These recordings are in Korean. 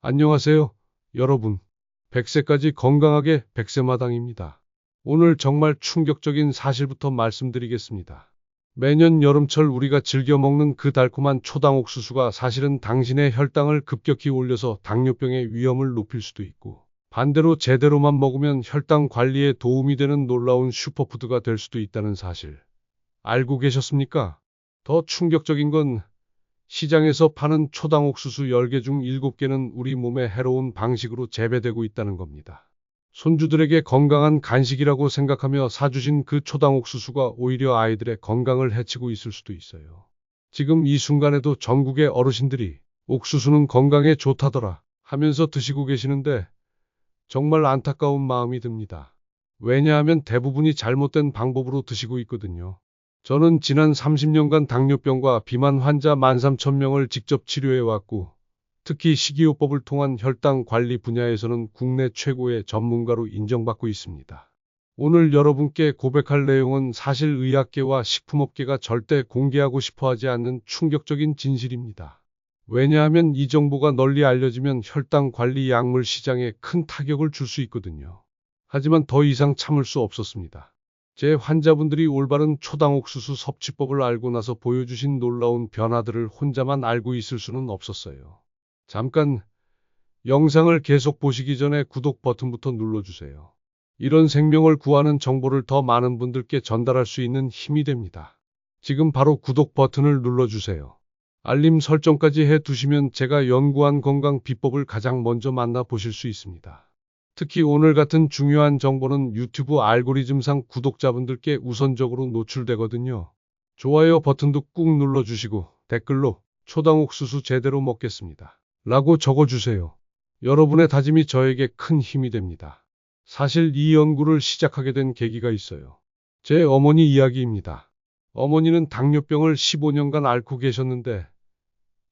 안녕하세요, 여러분. 100세까지 건강하게 백세마당입니다. 오늘 정말 충격적인 사실부터 말씀드리겠습니다. 매년 여름철 우리가 즐겨 먹는 그 달콤한 초당 옥수수가 사실은 당신의 혈당을 급격히 올려서 당뇨병의 위험을 높일 수도 있고, 반대로 제대로만 먹으면 혈당 관리에 도움이 되는 놀라운 슈퍼푸드가 될 수도 있다는 사실. 알고 계셨습니까? 더 충격적인 건 시장에서 파는 초당 옥수수 10개 중 7개는 우리 몸에 해로운 방식으로 재배되고 있다는 겁니다. 손주들에게 건강한 간식이라고 생각하며 사주신 그 초당 옥수수가 오히려 아이들의 건강을 해치고 있을 수도 있어요. 지금 이 순간에도 전국의 어르신들이 옥수수는 건강에 좋다더라 하면서 드시고 계시는데 정말 안타까운 마음이 듭니다. 왜냐하면 대부분이 잘못된 방법으로 드시고 있거든요. 저는 지난 30년간 당뇨병과 비만 환자 13,000명을 직접 치료해왔고, 특히 식이요법을 통한 혈당 관리 분야에서는 국내 최고의 전문가로 인정받고 있습니다. 오늘 여러분께 고백할 내용은 사실 의학계와 식품업계가 절대 공개하고 싶어 하지 않는 충격적인 진실입니다. 왜냐하면 이 정보가 널리 알려지면 혈당 관리 약물 시장에 큰 타격을 줄 수 있거든요. 하지만 더 이상 참을 수 없었습니다. 제 환자분들이 올바른 초당 옥수수 섭취법을 알고 나서 보여주신 놀라운 변화들을 혼자만 알고 있을 수는 없었어요. 잠깐 영상을 계속 보시기 전에 구독 버튼부터 눌러주세요. 이런 생명을 구하는 정보를 더 많은 분들께 전달할 수 있는 힘이 됩니다. 지금 바로 구독 버튼을 눌러주세요. 알림 설정까지 해 두시면 제가 연구한 건강 비법을 가장 먼저 만나보실 수 있습니다. 특히 오늘 같은 중요한 정보는 유튜브 알고리즘상 구독자분들께 우선적으로 노출되거든요. 좋아요 버튼도 꾹 눌러주시고 댓글로 초당 옥수수 제대로 먹겠습니다. 라고 적어주세요. 여러분의 다짐이 저에게 큰 힘이 됩니다. 사실 이 연구를 시작하게 된 계기가 있어요. 제 어머니 이야기입니다. 어머니는 당뇨병을 15년간 앓고 계셨는데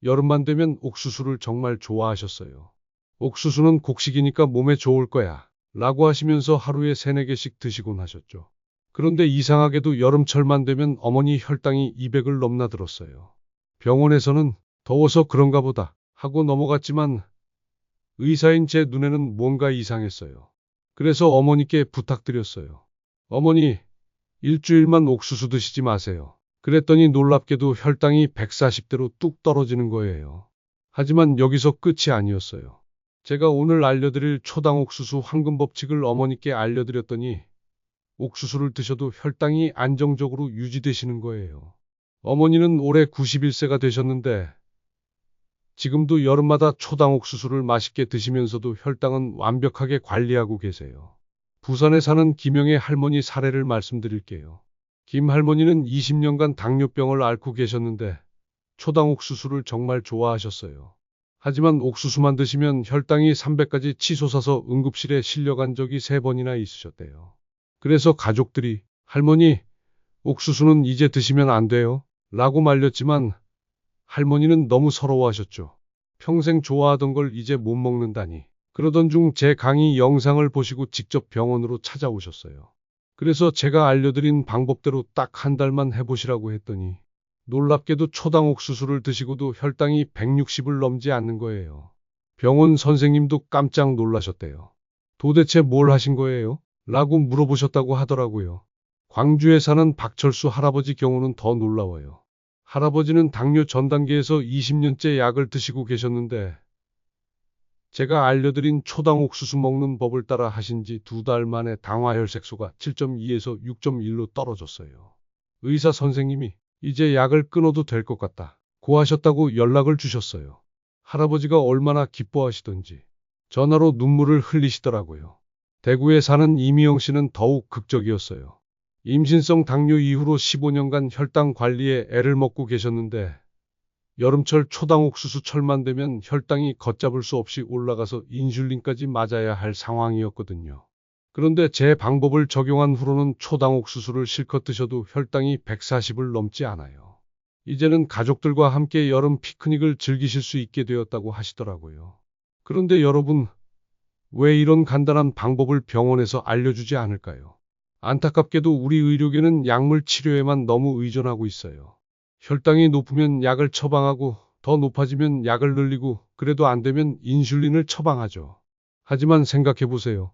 여름만 되면 옥수수를 정말 좋아하셨어요. 옥수수는 곡식이니까 몸에 좋을 거야. 라고 하시면서 하루에 3, 4개씩 드시곤 하셨죠. 그런데 이상하게도 여름철만 되면 어머니 혈당이 200을 넘나 들었어요. 병원에서는 더워서 그런가 보다 하고 넘어갔지만 의사인 제 눈에는 뭔가 이상했어요. 그래서 어머니께 부탁드렸어요. 어머니, 일주일만 옥수수 드시지 마세요. 그랬더니 놀랍게도 혈당이 140대로 뚝 떨어지는 거예요. 하지만 여기서 끝이 아니었어요. 제가 오늘 알려드릴 초당 옥수수 황금 법칙을 어머니께 알려드렸더니 옥수수를 드셔도 혈당이 안정적으로 유지되시는 거예요. 어머니는 올해 91세가 되셨는데 지금도 여름마다 초당 옥수수를 맛있게 드시면서도 혈당은 완벽하게 관리하고 계세요. 부산에 사는 김영애 할머니 사례를 말씀드릴게요. 김 할머니는 20년간 당뇨병을 앓고 계셨는데 초당 옥수수를 정말 좋아하셨어요. 하지만 옥수수만 드시면 혈당이 300까지 치솟아서 응급실에 실려간 적이 3번이나 있으셨대요. 그래서 가족들이 할머니, 옥수수는 이제 드시면 안 돼요. 라고 말렸지만 할머니는 너무 서러워하셨죠. 평생 좋아하던 걸 이제 못 먹는다니. 그러던 중 제 강의 영상을 보시고 직접 병원으로 찾아오셨어요. 그래서 제가 알려드린 방법대로 딱 한 달만 해보시라고 했더니 놀랍게도 초당 옥수수를 드시고도 혈당이 160을 넘지 않는 거예요. 병원 선생님도 깜짝 놀라셨대요. 도대체 뭘 하신 거예요? 라고 물어보셨다고 하더라고요. 광주에 사는 박철수 할아버지 경우는 더 놀라워요. 할아버지는 당뇨 전 단계에서 20년째 약을 드시고 계셨는데 제가 알려드린 초당 옥수수 먹는 법을 따라 하신 지 두 달 만에 당화혈색소가 7.2에서 6.1로 떨어졌어요. 의사 선생님이 이제 약을 끊어도 될 것 같다. 고 하셨다고 연락을 주셨어요. 할아버지가 얼마나 기뻐하시던지 전화로 눈물을 흘리시더라고요. 대구에 사는 이미영 씨는 더욱 극적이었어요. 임신성 당뇨 이후로 15년간 혈당 관리에 애를 먹고 계셨는데 여름철 초당 옥수수 철만 되면 혈당이 걷잡을 수 없이 올라가서 인슐린까지 맞아야 할 상황이었거든요. 그런데 제 방법을 적용한 후로는 초당 옥 수수를 실컷 드셔도 혈당이 140을 넘지 않아요. 이제는 가족들과 함께 여름 피크닉을 즐기실 수 있게 되었다고 하시더라고요. 그런데 여러분, 왜 이런 간단한 방법을 병원에서 알려주지 않을까요? 안타깝게도 우리 의료계는 약물 치료에만 너무 의존하고 있어요. 혈당이 높으면 약을 처방하고 더 높아지면 약을 늘리고 그래도 안 되면 인슐린을 처방하죠. 하지만 생각해 보세요.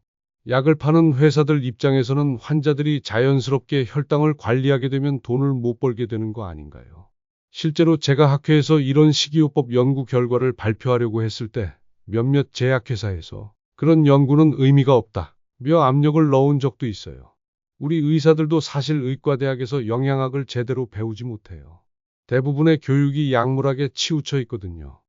약을 파는 회사들 입장에서는 환자들이 자연스럽게 혈당을 관리하게 되면 돈을 못 벌게 되는 거 아닌가요? 실제로 제가 학회에서 이런 식이요법 연구 결과를 발표하려고 했을 때 몇몇 제약회사에서 그런 연구는 의미가 없다. 며 압력을 넣은 적도 있어요. 우리 의사들도 사실 의과대학에서 영양학을 제대로 배우지 못해요. 대부분의 교육이 약물학에 치우쳐 있거든요.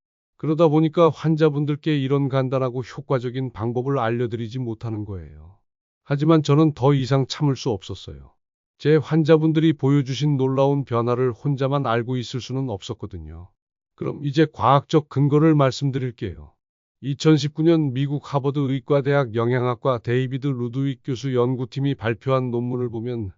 그러다 보니까 환자분들께 이런 간단하고 효과적인 방법을 알려드리지 못하는 거예요. 하지만 저는 더 이상 참을 수 없었어요. 제 환자분들이 보여주신 놀라운 변화를 혼자만 알고 있을 수는 없었거든요. 그럼 이제 과학적 근거를 말씀드릴게요. 2019년 미국 하버드 의과대학 영양학과 데이비드 루드윅 교수 연구팀이 발표한 논문을 보면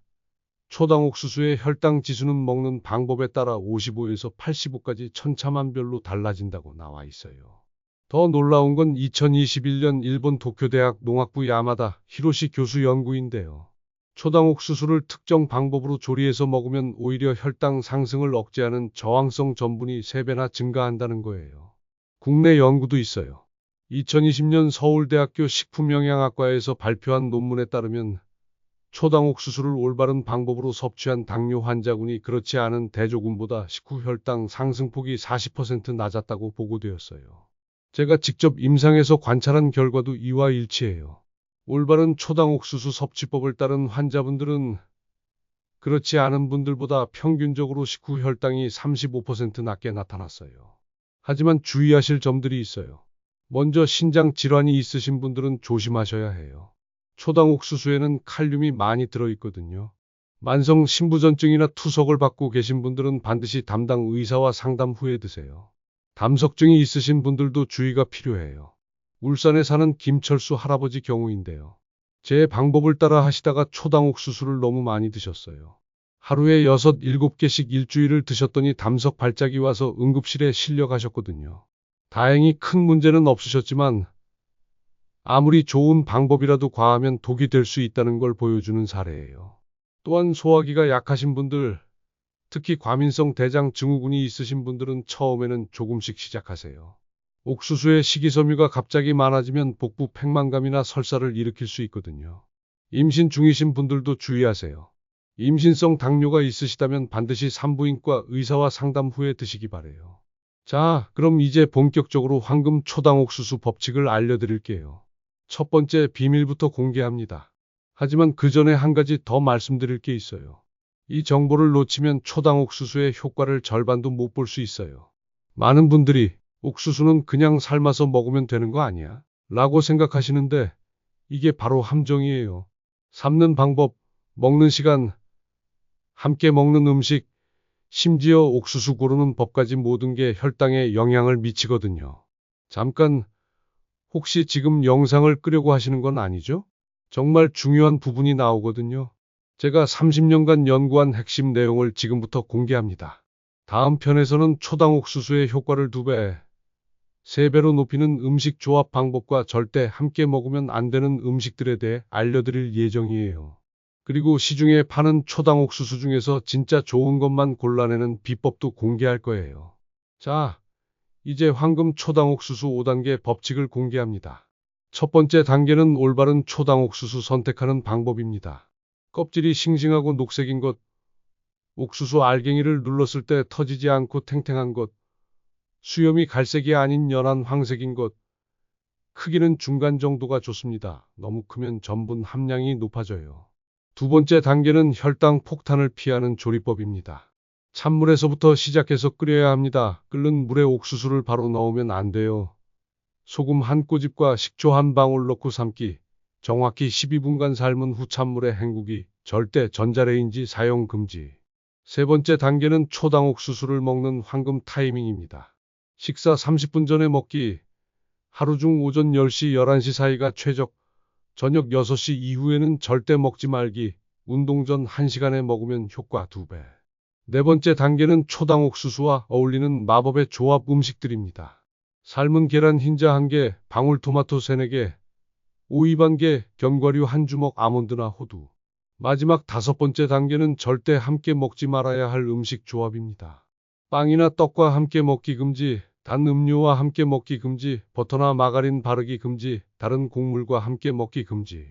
초당 옥수수의 혈당 지수는 먹는 방법에 따라 55에서 85까지 천차만별로 달라진다고 나와 있어요. 더 놀라운 건 2021년 일본 도쿄대학 농학부 야마다 히로시 교수 연구인데요. 초당 옥수수를 특정 방법으로 조리해서 먹으면 오히려 혈당 상승을 억제하는 저항성 전분이 3배나 증가한다는 거예요. 국내 연구도 있어요. 2020년 서울대학교 식품영양학과에서 발표한 논문에 따르면 초당 옥수수를 올바른 방법으로 섭취한 당뇨 환자군이 그렇지 않은 대조군보다 식후 혈당 상승폭이 40% 낮았다고 보고되었어요. 제가 직접 임상에서 관찰한 결과도 이와 일치해요. 올바른 초당 옥수수 섭취법을 따른 환자분들은 그렇지 않은 분들보다 평균적으로 식후 혈당이 35% 낮게 나타났어요. 하지만 주의하실 점들이 있어요. 먼저 신장 질환이 있으신 분들은 조심하셔야 해요. 초당 옥수수에는 칼륨이 많이 들어있거든요. 만성 신부전증이나 투석을 받고 계신 분들은 반드시 담당 의사와 상담 후에 드세요. 담석증이 있으신 분들도 주의가 필요해요. 울산에 사는 김철수 할아버지 경우인데요. 제 방법을 따라 하시다가 초당 옥수수를 너무 많이 드셨어요. 하루에 6, 7개씩 일주일을 드셨더니 담석 발작이 와서 응급실에 실려 가셨거든요. 다행히 큰 문제는 없으셨지만 아무리 좋은 방법이라도 과하면 독이 될 수 있다는 걸 보여주는 사례예요. 또한 소화기가 약하신 분들, 특히 과민성 대장 증후군이 있으신 분들은 처음에는 조금씩 시작하세요. 옥수수의 식이섬유가 갑자기 많아지면 복부 팽만감이나 설사를 일으킬 수 있거든요. 임신 중이신 분들도 주의하세요. 임신성 당뇨가 있으시다면 반드시 산부인과 의사와 상담 후에 드시기 바래요. 자, 그럼 이제 본격적으로 황금 초당 옥수수 법칙을 알려드릴게요. 첫 번째 비밀부터 공개합니다. 하지만 그 전에 한 가지 더 말씀드릴 게 있어요. 이 정보를 놓치면 초당 옥수수의 효과를 절반도 못 볼 수 있어요. 많은 분들이 옥수수는 그냥 삶아서 먹으면 되는 거 아니야? 라고 생각하시는데 이게 바로 함정이에요. 삶는 방법, 먹는 시간, 함께 먹는 음식, 심지어 옥수수 고르는 법까지 모든 게 혈당에 영향을 미치거든요. 잠깐, 혹시 지금 영상을 끄려고 하시는 건 아니죠? 정말 중요한 부분이 나오거든요. 제가 30년간 연구한 핵심 내용을 지금부터 공개합니다. 다음 편에서는 초당 옥수수의 효과를 2배, 3배로 높이는 음식 조합 방법과 절대 함께 먹으면 안 되는 음식들에 대해 알려드릴 예정이에요. 그리고 시중에 파는 초당 옥수수 중에서 진짜 좋은 것만 골라내는 비법도 공개할 거예요. 자, 이제 황금 초당 옥수수 5단계 법칙을 공개합니다. 첫 번째 단계는 올바른 초당 옥수수 선택하는 방법입니다. 껍질이 싱싱하고 녹색인 것, 옥수수 알갱이를 눌렀을 때 터지지 않고 탱탱한 것, 수염이 갈색이 아닌 연한 황색인 것, 크기는 중간 정도가 좋습니다. 너무 크면 전분 함량이 높아져요. 두 번째 단계는 혈당 폭탄을 피하는 조리법입니다. 찬물에서부터 시작해서 끓여야 합니다. 끓는 물에 옥수수를 바로 넣으면 안 돼요. 소금 한 꼬집과 식초 한 방울 넣고 삶기. 정확히 12분간 삶은 후 찬물에 헹구기. 절대 전자레인지 사용 금지. 세 번째 단계는 초당 옥수수를 먹는 황금 타이밍입니다. 식사 30분 전에 먹기. 하루 중 오전 10시, 11시 사이가 최적. 저녁 6시 이후에는 절대 먹지 말기. 운동 전 1시간에 먹으면 효과 2배. 네 번째 단계는 초당 옥수수와 어울리는 마법의 조합 음식들입니다. 삶은 계란 흰자 1개, 방울토마토 3, 4개, 오이 반개, 견과류 한 주먹, 아몬드나 호두. 마지막 다섯 번째 단계는 절대 함께 먹지 말아야 할 음식 조합입니다. 빵이나 떡과 함께 먹기 금지, 단 음료와 함께 먹기 금지, 버터나 마가린 바르기 금지, 다른 곡물과 함께 먹기 금지.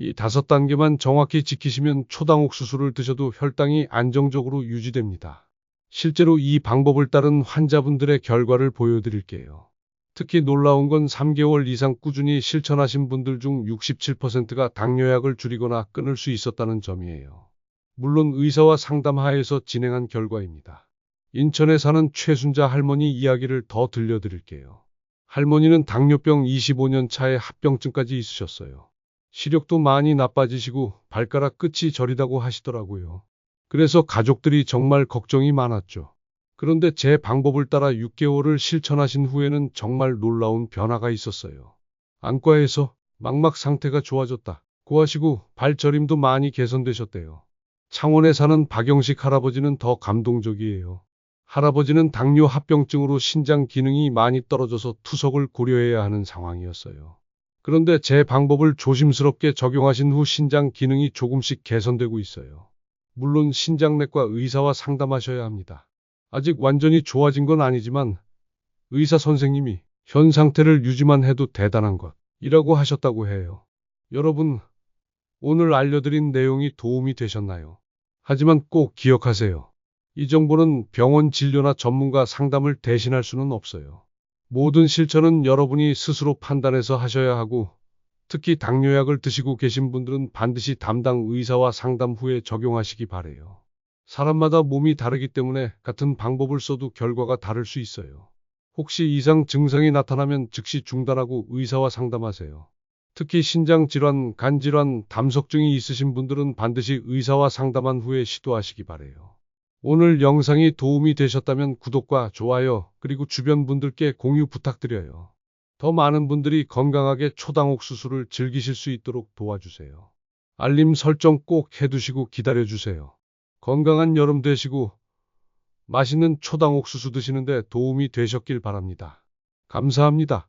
이 다섯 단계만 정확히 지키시면 초당 옥수수를 드셔도 혈당이 안정적으로 유지됩니다. 실제로 이 방법을 따른 환자분들의 결과를 보여드릴게요. 특히 놀라운 건 3개월 이상 꾸준히 실천하신 분들 중 67%가 당뇨약을 줄이거나 끊을 수 있었다는 점이에요. 물론 의사와 상담하에서 진행한 결과입니다. 인천에 사는 최순자 할머니 이야기를 더 들려드릴게요. 할머니는 당뇨병 25년 차에 합병증까지 있으셨어요. 시력도 많이 나빠지시고 발가락 끝이 저리다고 하시더라고요. 그래서 가족들이 정말 걱정이 많았죠. 그런데 제 방법을 따라 6개월을 실천하신 후에는 정말 놀라운 변화가 있었어요. 안과에서 망막 상태가 좋아졌다. 고하시고 발저림도 많이 개선되셨대요. 창원에 사는 박영식 할아버지는 더 감동적이에요. 할아버지는 당뇨 합병증으로 신장 기능이 많이 떨어져서 투석을 고려해야 하는 상황이었어요. 그런데 제 방법을 조심스럽게 적용하신 후 신장 기능이 조금씩 개선되고 있어요. 물론 신장내과 의사와 상담하셔야 합니다. 아직 완전히 좋아진 건 아니지만 의사 선생님이 현 상태를 유지만 해도 대단한 것이라고 하셨다고 해요. 여러분, 오늘 알려드린 내용이 도움이 되셨나요? 하지만 꼭 기억하세요. 이 정보는 병원 진료나 전문가 상담을 대신할 수는 없어요. 모든 실천은 여러분이 스스로 판단해서 하셔야 하고 특히 당뇨약을 드시고 계신 분들은 반드시 담당 의사와 상담 후에 적용하시기 바래요. 사람마다 몸이 다르기 때문에 같은 방법을 써도 결과가 다를 수 있어요. 혹시 이상 증상이 나타나면 즉시 중단하고 의사와 상담하세요. 특히 신장 질환, 간 질환, 담석증이 있으신 분들은 반드시 의사와 상담한 후에 시도하시기 바래요. 오늘 영상이 도움이 되셨다면 구독과 좋아요, 그리고 주변 분들께 공유 부탁드려요. 더 많은 분들이 건강하게 초당 옥수수를 즐기실 수 있도록 도와주세요. 알림 설정 꼭 해두시고 기다려주세요. 건강한 여름 되시고 맛있는 초당 옥 수수 드시는데 도움이 되셨길 바랍니다. 감사합니다.